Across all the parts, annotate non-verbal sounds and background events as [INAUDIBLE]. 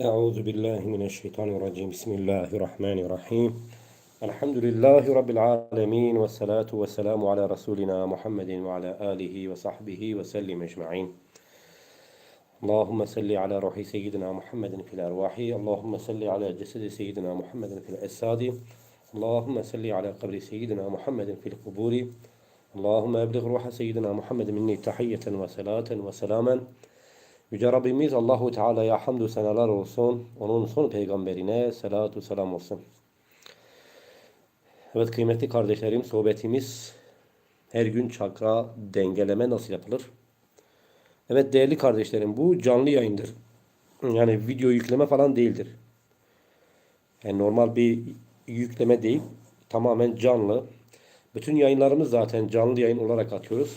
أعوذ بالله من الشيطان الرجيم. بسم الله الرحمن الرحيم. الحمد لله رب العالمين والصلاة والسلام على رسولنا محمد وعلى آله وصحبه وسلم أجمعين. اللهم صل على روح سيدنا محمد في الأرواح. اللهم صل على جسد سيدنا محمد في الأجساد. اللهم صل على قبر سيدنا محمد في القبور. اللهم أبلغ روح سيدنا محمد مني تحية وصلاة وسلاما. Yüce Rabbimiz Allahu Teala'ya hamdü senalar olsun. Onun son peygamberine salatu selam olsun. Evet kıymetli kardeşlerim sohbetimiz her gün çakra dengeleme nasıl yapılır? Evet değerli kardeşlerim bu canlı yayındır. Yani video yükleme falan değildir. Yani normal bir yükleme değil. Tamamen canlı. Bütün yayınlarımız zaten canlı yayın olarak atıyoruz.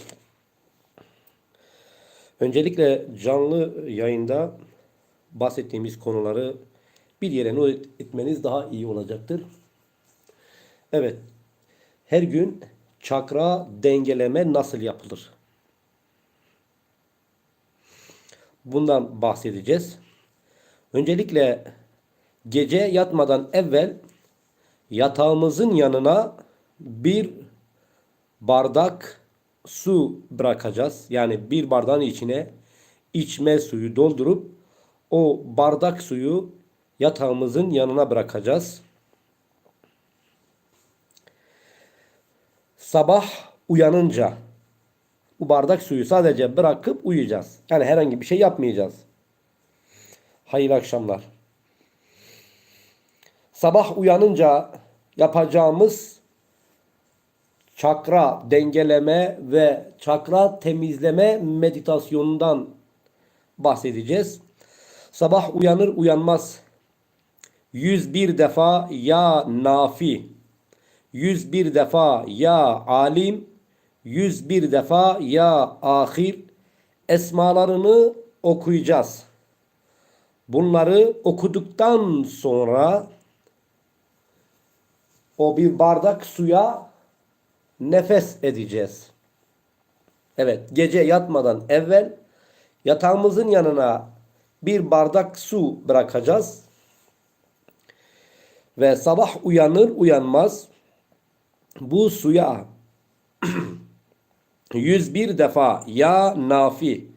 Öncelikle canlı yayında bahsettiğimiz konuları bir yere not etmeniz daha iyi olacaktır. Evet. Her gün çakra dengeleme nasıl yapılır? Bundan bahsedeceğiz. Öncelikle gece yatmadan evvel yatağımızın yanına bir bardak su bırakacağız. Yani bir bardağın içine içme suyu doldurup o bardak suyu yatağımızın yanına bırakacağız. Sabah uyanınca bu bardak suyu sadece bırakıp uyuyacağız. Yani herhangi bir şey yapmayacağız. Hayırlı akşamlar. Sabah uyanınca yapacağımız çakra dengeleme ve çakra temizleme meditasyonundan bahsedeceğiz. Sabah uyanır uyanmaz 101 defa ya nafi 101 defa ya alim 101 defa ya ahir esmalarını okuyacağız. Bunları okuduktan sonra o bir bardak suya nefes edeceğiz. Evet, gece yatmadan evvel yatağımızın yanına bir bardak su bırakacağız. Ve sabah uyanır uyanmaz bu suya [CLEARS THROAT] 101 defa ya nafi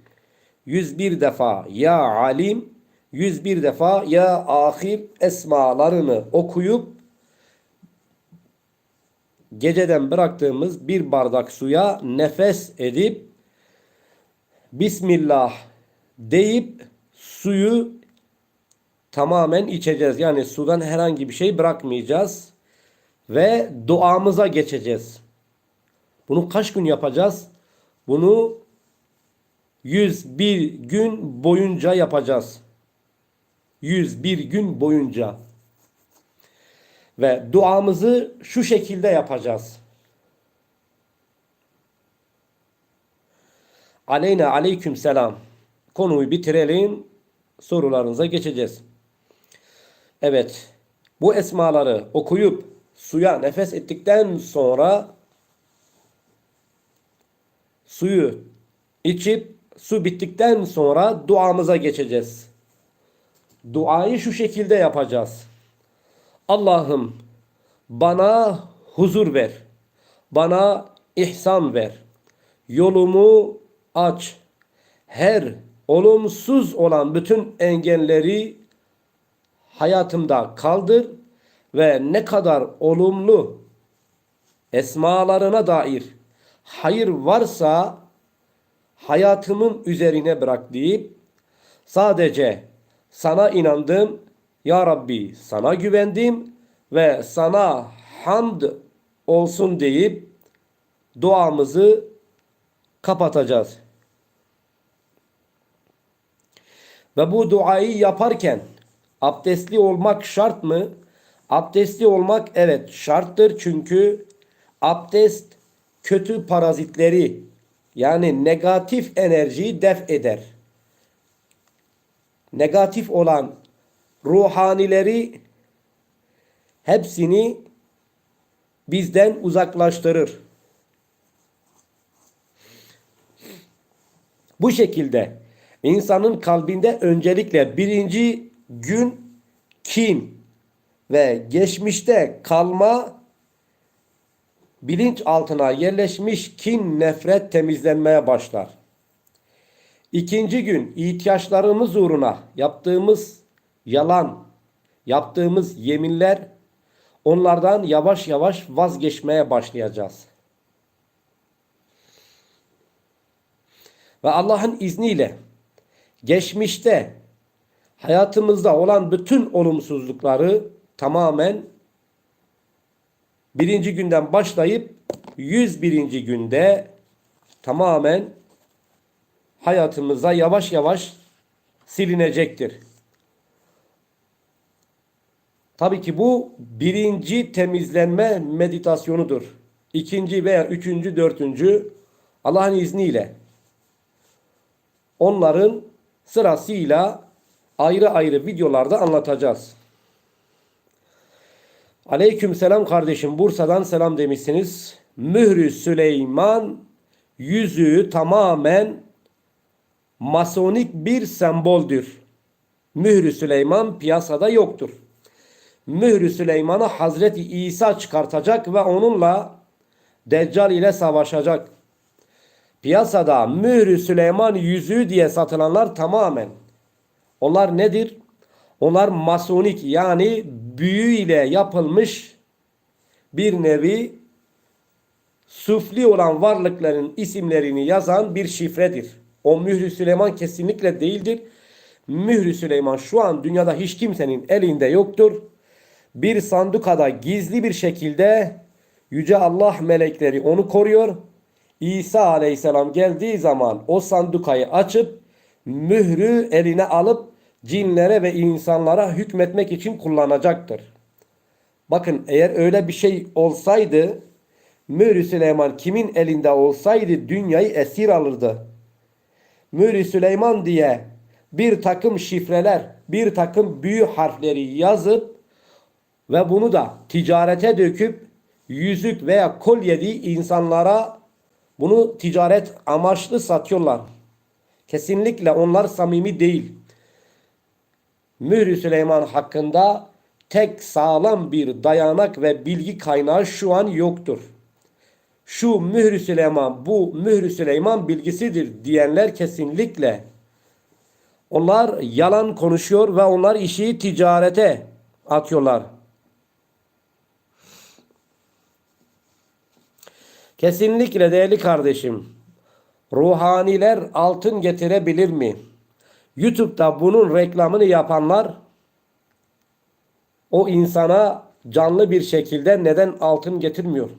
101 defa ya alim 101 defa ya ahir esmalarını okuyup geceden bıraktığımız bir bardak suya nefes edip Bismillah deyip suyu tamamen içeceğiz. Yani sudan herhangi bir şey bırakmayacağız. Ve duamıza geçeceğiz. Bunu kaç gün yapacağız? Bunu 101 gün boyunca yapacağız. 101 gün boyunca. Ve duamızı şu şekilde yapacağız. Aleyna aleyküm selam. Konuyu bitirelim. Sorularınıza geçeceğiz. Evet. Bu esmaları okuyup suya nefes ettikten sonra suyu içip su bittikten sonra duamıza geçeceğiz. Duayı şu şekilde yapacağız. Allah'ım bana huzur ver. Bana ihsan ver. Yolumu aç. Her olumsuz olan bütün engelleri hayatımda kaldır ve ne kadar olumlu esmalarına dair hayır varsa hayatımın üzerine bırak deyip sadece sana inandım ya Rabbi sana güvendim ve sana hamd olsun deyip duamızı kapatacağız. Ve bu duayı yaparken abdestli olmak şart mı? Abdestli olmak evet şarttır çünkü abdest kötü parazitleri yani negatif enerjiyi def eder. Negatif olan ruhanileri hepsini bizden uzaklaştırır. Bu şekilde insanın kalbinde öncelikle birinci gün kin ve geçmişte kalma bilinç altına yerleşmiş kin nefret temizlenmeye başlar. İkinci gün ihtiyaçlarımız uğruna yaptığımız yalan, yaptığımız yeminler onlardan yavaş yavaş vazgeçmeye başlayacağız. Ve Allah'ın izniyle geçmişte hayatımızda olan bütün olumsuzlukları tamamen birinci günden başlayıp 101. günde tamamen hayatımıza yavaş yavaş silinecektir. Tabii ki bu birinci temizlenme meditasyonudur. İkinci veya üçüncü, dördüncü Allah'ın izniyle onların sırasıyla ayrı ayrı videolarda anlatacağız. Aleyküm selam kardeşim. Bursa'dan selam demişsiniz. Mührü Süleyman yüzüğü tamamen masonik bir semboldür. Mührü Süleyman piyasada yoktur. Mührü Süleyman'ı Hazreti İsa çıkartacak ve onunla Deccal ile savaşacak. Piyasada mührü Süleyman yüzüğü diye satılanlar tamamen. Onlar nedir? Onlar masonik yani büyü ile yapılmış bir nevi sufli olan varlıkların isimlerini yazan bir şifredir. O mührü Süleyman kesinlikle değildir. Mührü Süleyman şu an dünyada hiç kimsenin elinde yoktur. Bir sandukada gizli bir şekilde Yüce Allah melekleri onu koruyor. İsa aleyhisselam geldiği zaman o sandukayı açıp mührü eline alıp cinlere ve insanlara hükmetmek için kullanacaktır. Bakın eğer öyle bir şey olsaydı Mührü Süleyman kimin elinde olsaydı dünyayı esir alırdı. Mührü Süleyman diye bir takım şifreler, bir takım büyü harfleri yazıp ve bunu da ticarete döküp yüzük veya kolye diye insanlara bunu ticaret amaçlı satıyorlar. Kesinlikle onlar samimi değil. Mührü Süleyman hakkında tek sağlam bir dayanak ve bilgi kaynağı şu an yoktur. Şu Mührü Süleyman bu Mührü Süleyman bilgisidir diyenler kesinlikle onlar yalan konuşuyor ve onlar işi ticarete atıyorlar. Kesinlikle değerli kardeşim. Ruhaniler altın getirebilir mi? YouTube'da bunun reklamını yapanlar o insana canlı bir şekilde neden altın getirmiyor?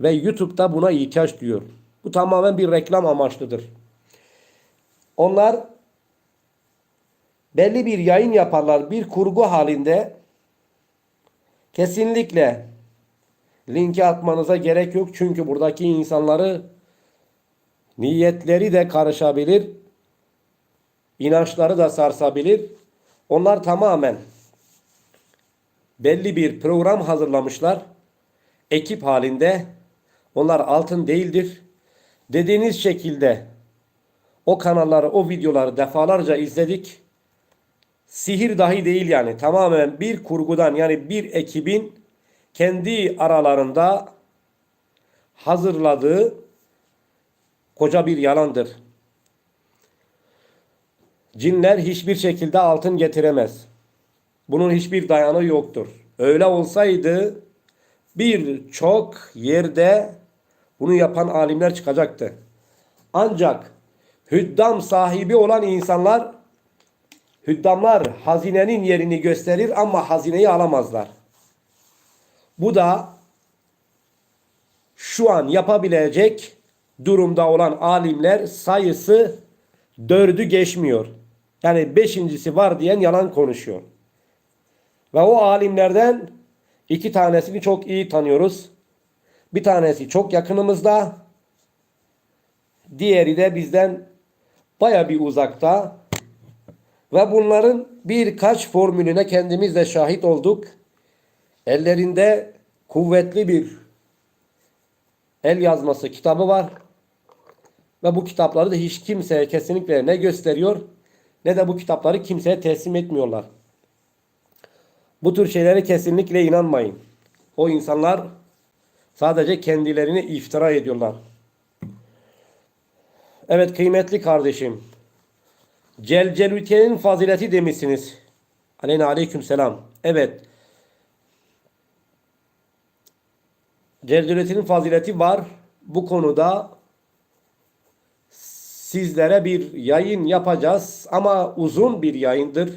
Ve YouTube'da buna ihtiyaç duyuyor. Bu tamamen bir reklam amaçlıdır. Onlar belli bir yayın yaparlar bir kurgu halinde kesinlikle linki atmanıza gerek yok. Çünkü buradaki insanları niyetleri de karışabilir. inançları da sarsabilir. Onlar tamamen belli bir program hazırlamışlar. Ekip halinde. Onlar altın değildir. Dediğiniz şekilde o kanalları, o videoları defalarca izledik. Sihir dahi değil yani. Tamamen bir kurgudan yani bir ekibin kendi aralarında hazırladığı koca bir yalandır. Cinler hiçbir şekilde altın getiremez. Bunun hiçbir dayanı yoktur. Öyle olsaydı birçok yerde bunu yapan alimler çıkacaktı. Ancak hüddam sahibi olan insanlar hüddamlar hazinenin yerini gösterir ama hazineyi alamazlar. Bu da şu an yapabilecek durumda olan alimler sayısı dördü geçmiyor. Yani beşincisi var diyen yalan konuşuyor. Ve o alimlerden iki tanesini çok iyi tanıyoruz. Bir tanesi çok yakınımızda. Diğeri de bizden baya bir uzakta. Ve bunların birkaç formülüne kendimiz de şahit olduk. Ellerinde kuvvetli bir el yazması kitabı var. Ve bu kitapları da hiç kimseye kesinlikle ne gösteriyor ne de bu kitapları kimseye teslim etmiyorlar. Bu tür şeylere kesinlikle inanmayın. O insanlar sadece kendilerini iftira ediyorlar. Evet kıymetli kardeşim. Celcelüte'nin fazileti demişsiniz. Aleyna aleyküm selam. Evet. Celcelüte'nin fazileti var. Bu konuda sizlere bir yayın yapacağız ama uzun bir yayındır.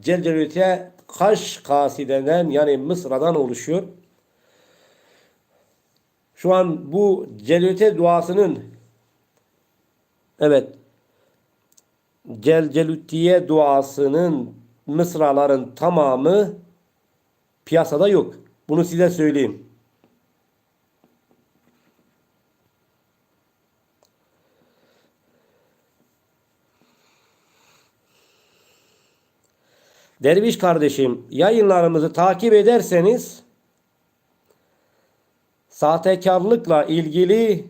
Celcelüte Kaş kasideden yani Mısra'dan oluşuyor. Şu an bu Celülite duasının evet Celcelütiye duasının mısraların tamamı piyasada yok. Bunu size söyleyeyim. Derviş kardeşim yayınlarımızı takip ederseniz sahtekarlıkla ilgili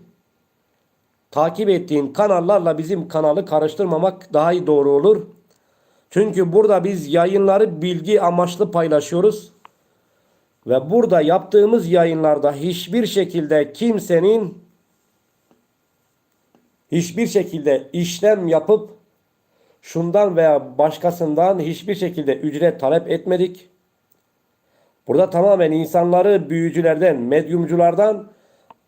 takip ettiğin kanallarla bizim kanalı karıştırmamak daha iyi doğru olur. Çünkü burada biz yayınları bilgi amaçlı paylaşıyoruz. Ve burada yaptığımız yayınlarda hiçbir şekilde kimsenin hiçbir şekilde işlem yapıp şundan veya başkasından hiçbir şekilde ücret talep etmedik. Burada tamamen insanları büyücülerden, medyumculardan,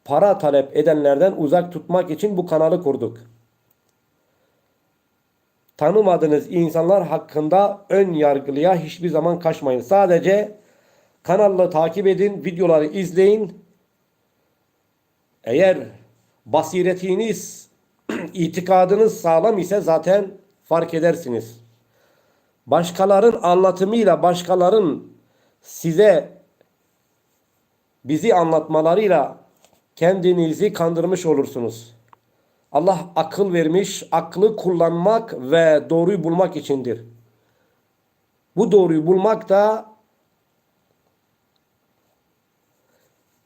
para talep edenlerden uzak tutmak için bu kanalı kurduk. Tanımadığınız insanlar hakkında ön yargılıya hiçbir zaman kaçmayın. Sadece kanalı takip edin, videoları izleyin. Eğer basiretiniz, [CLEARS THROAT] itikadınız sağlam ise zaten fark edersiniz. Başkaların anlatımıyla, başkaların size bizi anlatmalarıyla kendinizi kandırmış olursunuz. Allah akıl vermiş, aklı kullanmak ve doğruyu bulmak içindir. Bu doğruyu bulmak da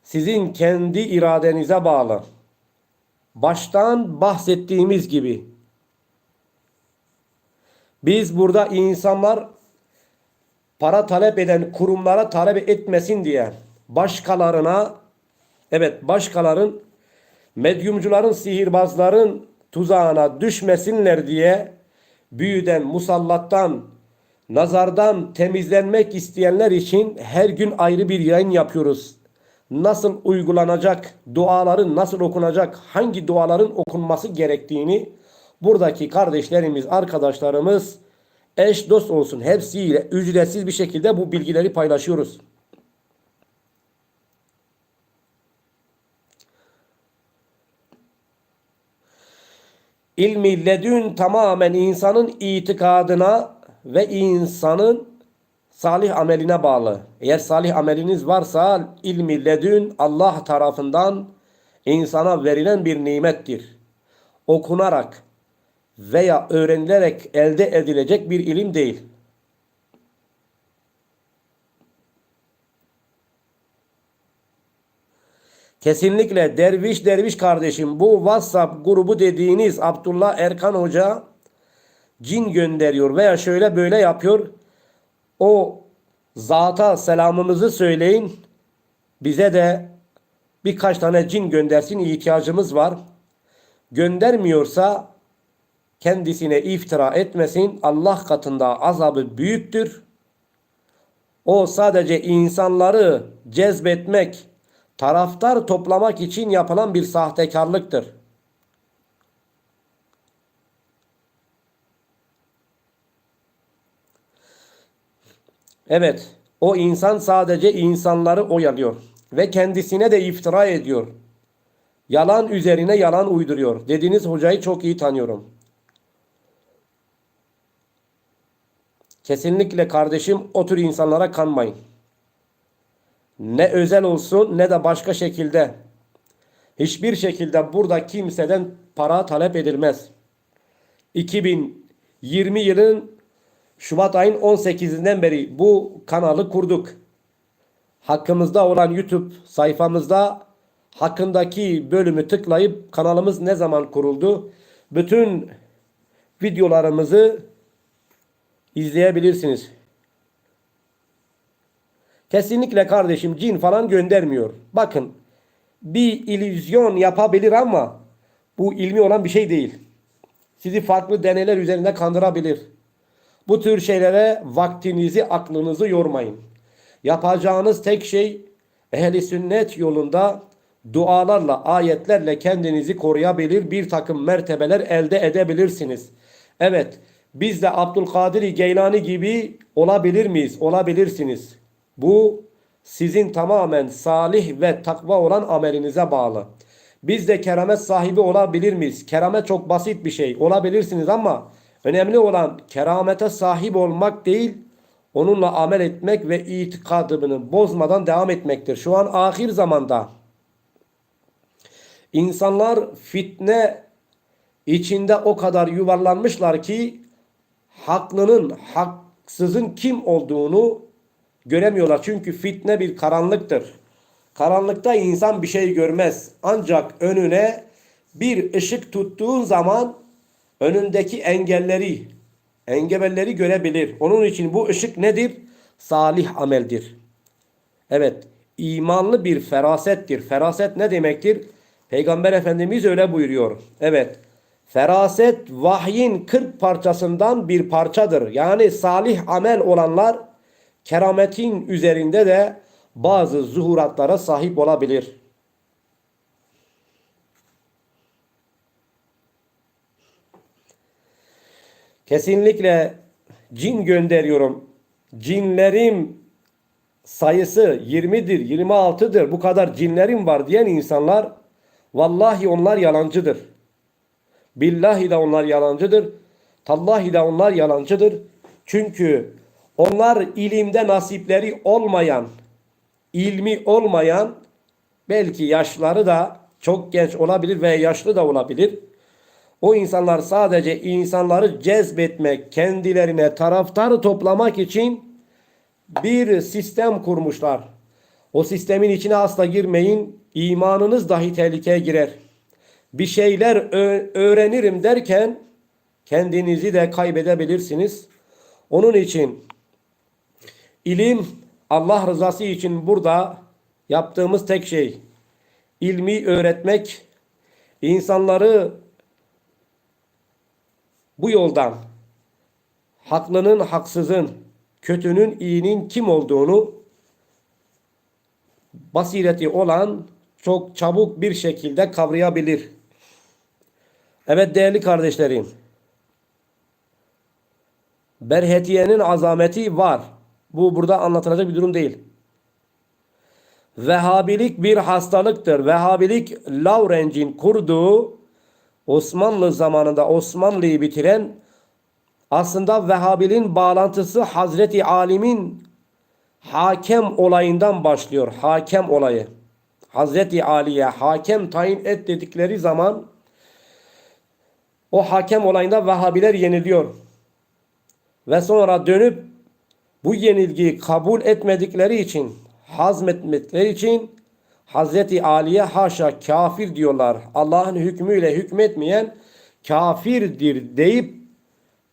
sizin kendi iradenize bağlı. Baştan bahsettiğimiz gibi biz burada insanlar para talep eden kurumlara talep etmesin diye başkalarına evet başkaların medyumcuların sihirbazların tuzağına düşmesinler diye büyüden, musallattan, nazardan temizlenmek isteyenler için her gün ayrı bir yayın yapıyoruz. Nasıl uygulanacak, duaların nasıl okunacak, hangi duaların okunması gerektiğini buradaki kardeşlerimiz, arkadaşlarımız eş dost olsun hepsiyle ücretsiz bir şekilde bu bilgileri paylaşıyoruz. İlmi ledün tamamen insanın itikadına ve insanın salih ameline bağlı. Eğer salih ameliniz varsa ilmi ledün Allah tarafından insana verilen bir nimettir. Okunarak, veya öğrenilerek elde edilecek bir ilim değil. Kesinlikle derviş derviş kardeşim bu WhatsApp grubu dediğiniz Abdullah Erkan Hoca cin gönderiyor veya şöyle böyle yapıyor. O zata selamımızı söyleyin. Bize de birkaç tane cin göndersin ihtiyacımız var. Göndermiyorsa kendisine iftira etmesin. Allah katında azabı büyüktür. O sadece insanları cezbetmek, taraftar toplamak için yapılan bir sahtekarlıktır. Evet, o insan sadece insanları oyalıyor ve kendisine de iftira ediyor. Yalan üzerine yalan uyduruyor. Dediğiniz hocayı çok iyi tanıyorum. Kesinlikle kardeşim o tür insanlara kanmayın. Ne özel olsun ne de başka şekilde. Hiçbir şekilde burada kimseden para talep edilmez. 2020 yılın Şubat ayın 18'inden beri bu kanalı kurduk. Hakkımızda olan YouTube sayfamızda hakkındaki bölümü tıklayıp kanalımız ne zaman kuruldu? Bütün videolarımızı izleyebilirsiniz. Kesinlikle kardeşim cin falan göndermiyor. Bakın bir illüzyon yapabilir ama bu ilmi olan bir şey değil. Sizi farklı deneyler üzerinde kandırabilir. Bu tür şeylere vaktinizi, aklınızı yormayın. Yapacağınız tek şey ehli sünnet yolunda dualarla, ayetlerle kendinizi koruyabilir, bir takım mertebeler elde edebilirsiniz. Evet, biz de Abdülkadir Geylani gibi olabilir miyiz? Olabilirsiniz. Bu sizin tamamen salih ve takva olan amelinize bağlı. Biz de keramet sahibi olabilir miyiz? Keramet çok basit bir şey. Olabilirsiniz ama önemli olan keramete sahip olmak değil, onunla amel etmek ve itikadını bozmadan devam etmektir. Şu an ahir zamanda insanlar fitne içinde o kadar yuvarlanmışlar ki haklının, haksızın kim olduğunu göremiyorlar. Çünkü fitne bir karanlıktır. Karanlıkta insan bir şey görmez. Ancak önüne bir ışık tuttuğun zaman önündeki engelleri, engebelleri görebilir. Onun için bu ışık nedir? Salih ameldir. Evet, imanlı bir ferasettir. Feraset ne demektir? Peygamber Efendimiz öyle buyuruyor. Evet, feraset vahyin 40 parçasından bir parçadır. Yani salih amel olanlar kerametin üzerinde de bazı zuhuratlara sahip olabilir. Kesinlikle cin gönderiyorum. Cinlerim sayısı 20'dir, 26'dır. Bu kadar cinlerim var diyen insanlar vallahi onlar yalancıdır. Billahi de onlar yalancıdır. Tallahi de onlar yalancıdır. Çünkü onlar ilimde nasipleri olmayan, ilmi olmayan, belki yaşları da çok genç olabilir ve yaşlı da olabilir. O insanlar sadece insanları cezbetmek, kendilerine taraftarı toplamak için bir sistem kurmuşlar. O sistemin içine asla girmeyin. İmanınız dahi tehlikeye girer. Bir şeyler öğrenirim derken kendinizi de kaybedebilirsiniz. Onun için ilim Allah rızası için burada yaptığımız tek şey ilmi öğretmek, insanları bu yoldan haklının haksızın, kötünün iyinin kim olduğunu basireti olan çok çabuk bir şekilde kavrayabilir. Evet değerli kardeşlerim. Berhetiye'nin azameti var. Bu burada anlatılacak bir durum değil. Vehhabilik bir hastalıktır. Vehhabilik Lawrence'in kurduğu Osmanlı zamanında Osmanlı'yı bitiren aslında Vehhabiliğin bağlantısı Hazreti Alim'in hakem olayından başlıyor. Hakem olayı. Hazreti Ali'ye hakem tayin et dedikleri zaman o hakem olayında Vehhabiler yeniliyor. Ve sonra dönüp bu yenilgiyi kabul etmedikleri için, hazmetmedikleri için Hazreti Ali'ye haşa kafir diyorlar. Allah'ın hükmüyle hükmetmeyen kafirdir deyip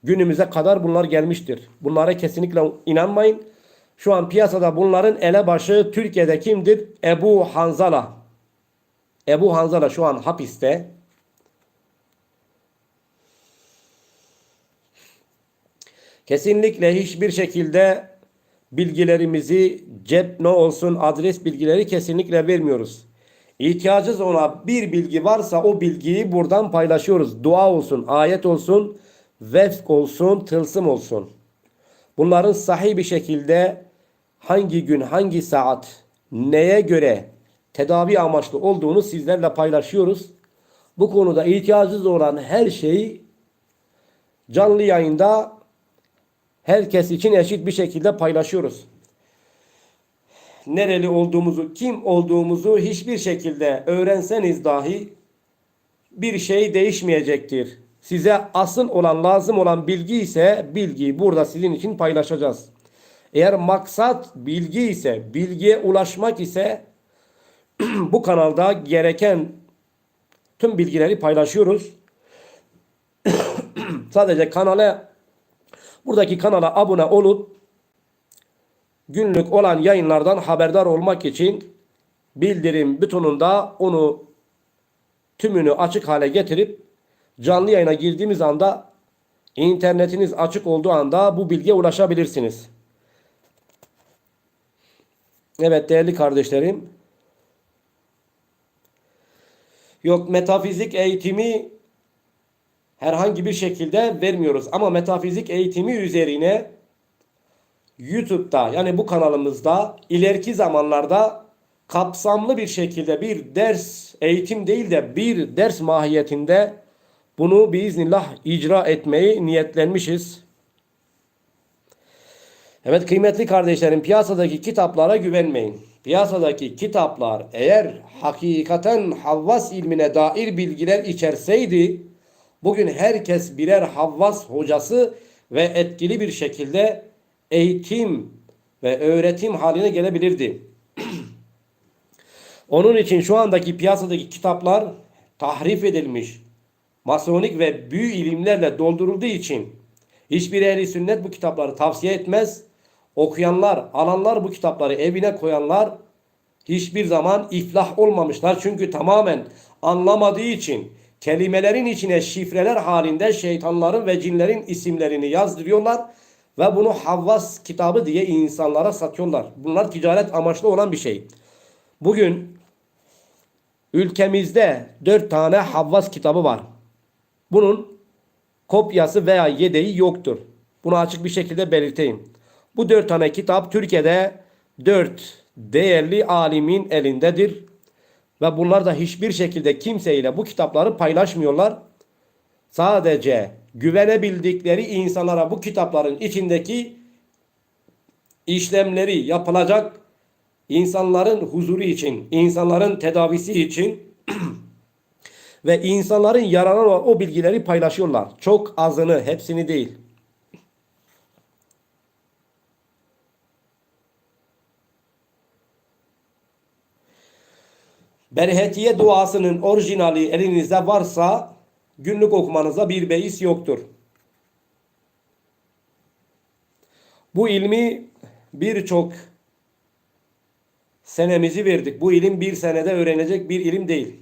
günümüze kadar bunlar gelmiştir. Bunlara kesinlikle inanmayın. Şu an piyasada bunların elebaşı Türkiye'de kimdir? Ebu Hanzala. Ebu Hanzala şu an hapiste. Kesinlikle hiçbir şekilde bilgilerimizi cep ne olsun adres bilgileri kesinlikle vermiyoruz. İhtiyacımız ona bir bilgi varsa o bilgiyi buradan paylaşıyoruz. Dua olsun, ayet olsun, vefk olsun, tılsım olsun. Bunların sahih bir şekilde hangi gün, hangi saat, neye göre tedavi amaçlı olduğunu sizlerle paylaşıyoruz. Bu konuda ihtiyacınız olan her şeyi canlı yayında herkes için eşit bir şekilde paylaşıyoruz. Nereli olduğumuzu, kim olduğumuzu hiçbir şekilde öğrenseniz dahi bir şey değişmeyecektir. Size asıl olan, lazım olan bilgi ise bilgiyi burada sizin için paylaşacağız. Eğer maksat bilgi ise, bilgiye ulaşmak ise [CLEARS THROAT] bu kanalda gereken tüm bilgileri paylaşıyoruz. [CLEARS THROAT] Sadece kanala buradaki kanala abone olup günlük olan yayınlardan haberdar olmak için bildirim butonunda onu tümünü açık hale getirip canlı yayına girdiğimiz anda internetiniz açık olduğu anda bu bilgiye ulaşabilirsiniz. Evet değerli kardeşlerim. Yok metafizik eğitimi herhangi bir şekilde vermiyoruz. Ama metafizik eğitimi üzerine YouTube'da yani bu kanalımızda ileriki zamanlarda kapsamlı bir şekilde bir ders eğitim değil de bir ders mahiyetinde bunu biiznillah icra etmeyi niyetlenmişiz. Evet kıymetli kardeşlerim piyasadaki kitaplara güvenmeyin. Piyasadaki kitaplar eğer hakikaten havvas ilmine dair bilgiler içerseydi bugün herkes birer havvas hocası ve etkili bir şekilde eğitim ve öğretim haline gelebilirdi. [CLEARS THROAT] Onun için şu andaki piyasadaki kitaplar tahrif edilmiş, masonik ve büyü ilimlerle doldurulduğu için hiçbir ehli sünnet bu kitapları tavsiye etmez. Okuyanlar, alanlar bu kitapları evine koyanlar hiçbir zaman iflah olmamışlar. Çünkü tamamen anlamadığı için kelimelerin içine şifreler halinde şeytanların ve cinlerin isimlerini yazdırıyorlar ve bunu Havvas kitabı diye insanlara satıyorlar. Bunlar ticaret amaçlı olan bir şey. Bugün ülkemizde dört tane Havvas kitabı var. Bunun kopyası veya yedeği yoktur. Bunu açık bir şekilde belirteyim. Bu dört tane kitap Türkiye'de dört değerli alimin elindedir. Ve bunlar da hiçbir şekilde kimseyle bu kitapları paylaşmıyorlar. Sadece güvenebildikleri insanlara bu kitapların içindeki işlemleri yapılacak insanların huzuru için, insanların tedavisi için [CLEARS THROAT] ve insanların yararına olan o bilgileri paylaşıyorlar. Çok azını, hepsini değil. Berhetiye duasının orijinali elinizde varsa günlük okumanıza bir beis yoktur. Bu ilmi birçok senemizi verdik. Bu ilim bir senede öğrenecek bir ilim değil.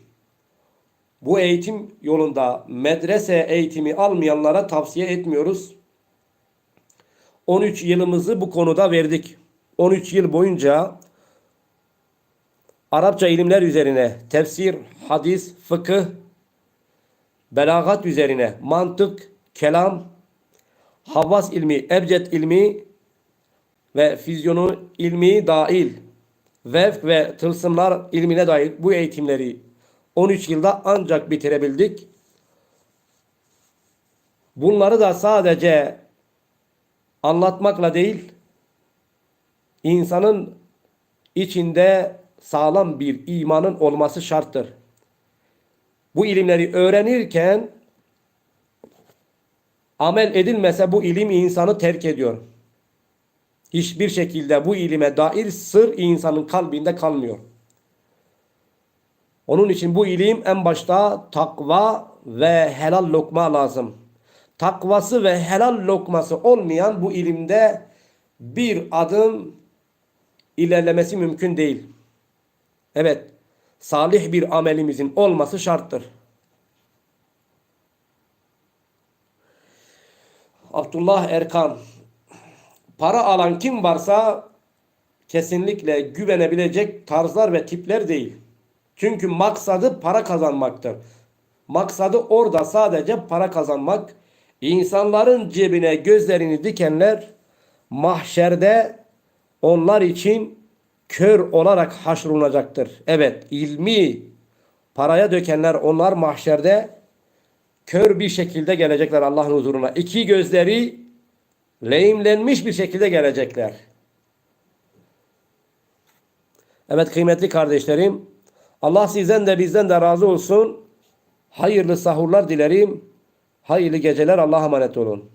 Bu eğitim yolunda medrese eğitimi almayanlara tavsiye etmiyoruz. 13 yılımızı bu konuda verdik. 13 yıl boyunca Arapça ilimler üzerine tefsir, hadis, fıkıh, belagat üzerine mantık, kelam, havas ilmi, ebced ilmi ve fizyonu ilmi dahil vefk ve tılsımlar ilmine dair bu eğitimleri 13 yılda ancak bitirebildik. Bunları da sadece anlatmakla değil, insanın içinde sağlam bir imanın olması şarttır. Bu ilimleri öğrenirken amel edilmese bu ilim insanı terk ediyor. Hiçbir şekilde bu ilime dair sır insanın kalbinde kalmıyor. Onun için bu ilim en başta takva ve helal lokma lazım. Takvası ve helal lokması olmayan bu ilimde bir adım ilerlemesi mümkün değil. Evet, salih bir amelimizin olması şarttır. Abdullah Erkan para alan kim varsa kesinlikle güvenebilecek tarzlar ve tipler değil. Çünkü maksadı para kazanmaktır. Maksadı orada sadece para kazanmak. İnsanların cebine gözlerini dikenler mahşerde onlar için kör olarak haşrolunacaktır. Evet ilmi paraya dökenler onlar mahşerde kör bir şekilde gelecekler Allah'ın huzuruna. İki gözleri lehimlenmiş bir şekilde gelecekler. Evet kıymetli kardeşlerim Allah sizden de bizden de razı olsun. Hayırlı sahurlar dilerim. Hayırlı geceler Allah'a emanet olun.